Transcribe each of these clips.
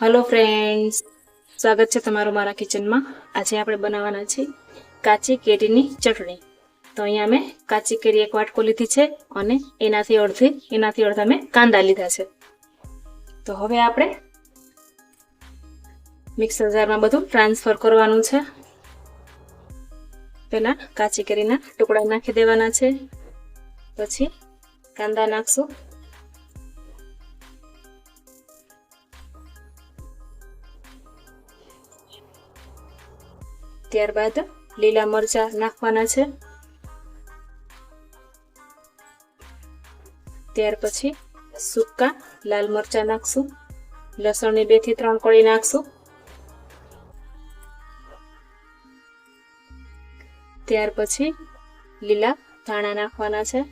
Hello friends સ્વાગત છે તમારું મારા કિચનમાં આજે આપણે બનાવવાના છીએ કાચી કેરીની ચટણી. તો અહીંયા મેં કાચી કેરી એક વાટકો લીધી છે અને એનાથી અડધી, એનાથી અડધા મેં કાંદા લીધા છે. તો હવે આપણે મિક્સર જારમાં બધું ટ્રાન્સફર કરવાનું છે. પહેલા કાચી કેરીના ટુકડા નાખી દેવાના છે. પછી કાંદા નાખશું. ત્યારબાદ લીલા મરચા નાખવાના છે. ત્યાર પછી સૂકા લાલ મરચા નાખશું. લસણની બેથી ત્રણ કળી નાખશું. ત્યાર પછી લીલા ધાણા નાખવાના છે.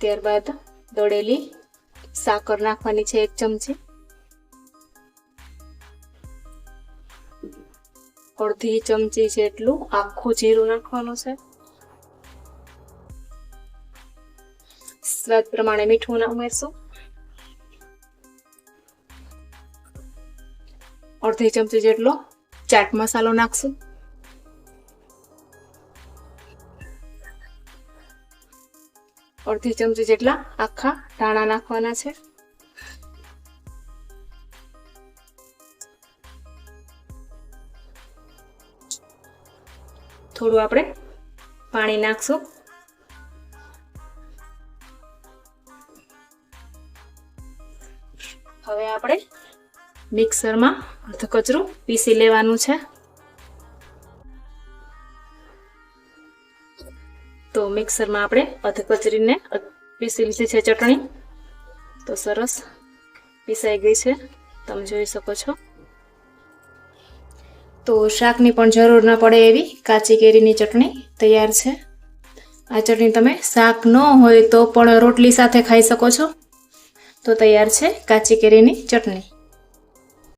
ત્યારબાદ દળેલી સાકર નાખવાની છે એક ચમચી. અડધી ચમચી જેટલું આખું જીરું નાખવાનું છે. સ્વાદ પ્રમાણે મીઠું ના ઉમેરશું. અડધી ચમચી જેટલો ચાટ મસાલો નાખશું. અડધી ચમચી જેટલા આખા ધાણા નાખવાના છે. થોડું આપણે પાણી નાખશું. હવે આપણે મિક્સરમાં અર્ધ કચરું પીસી લેવાનું છે. તો મિક્સરમાં આપણે અધ કચરીને પીસી લીધી છે ચટણી. તો સરસ પીસાઈ ગઈ છે. તમે જોઈ શકો છો. તો શાકની પણ જરૂર ન પડે એવી કાચી કેરીની ચટણી તૈયાર છે. આ ચટણી તમે શાક ન હોય તો પણ રોટલી સાથે ખાઈ શકો છો. તો તૈયાર છે કાચી કેરીની ચટણી.